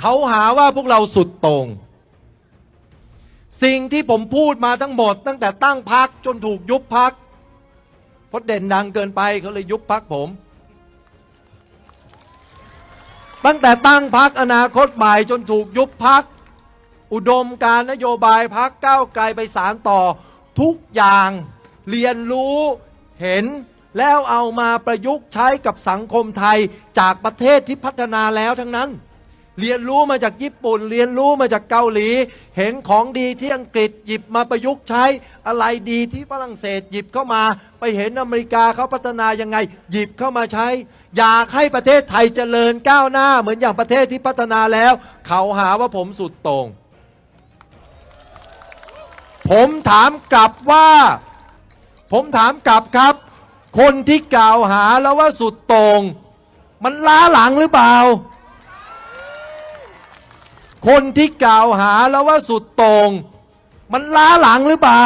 เขาหาว่าพวกเราสุดโต่งสิ่งที่ผมพูดมาทั้งหมด ตั้งแต่ตั้งพักจนถูกยุบพักเพราะเด่นดังเกินไปเขาเลยยุบพักผม ตั้งแต่ตั้งพักอนาคตใหม่จนถูกยุบพัก อุดมการนโยบายพักก้าวไกลไปสารต่อ ทุกอย่างเรียนรู้เห็นแล้วเอามาประยุกต์ใช้กับสังคมไทยจากประเทศที่พัฒนาแล้วทั้งนั้น เรียนรู้มาจากญี่ปุ่น เรียนรู้มาจากเกาหลี เห็นของดีที่อังกฤษหยิบมาประยุกต์ใช้ อะไรดีที่ฝรั่งเศสหยิบเข้ามา ไปเห็นอเมริกาเขาพัฒนายังไง หยิบเข้ามาใช้ อยากให้ประเทศไทยเจริญก้าวหน้า เหมือนอย่างประเทศที่พัฒนาแล้ว เขาหาว่าผมสุดโต่งผมถามกลับว่า ผมถามกลับครับ คนที่กล่าวหาแล้วว่าสุดโต่งมันล้าหลังหรือเปล่า คนที่กล่าวหาแล้วว่าสุดโต่งมันล้าหลังหรือเปล่า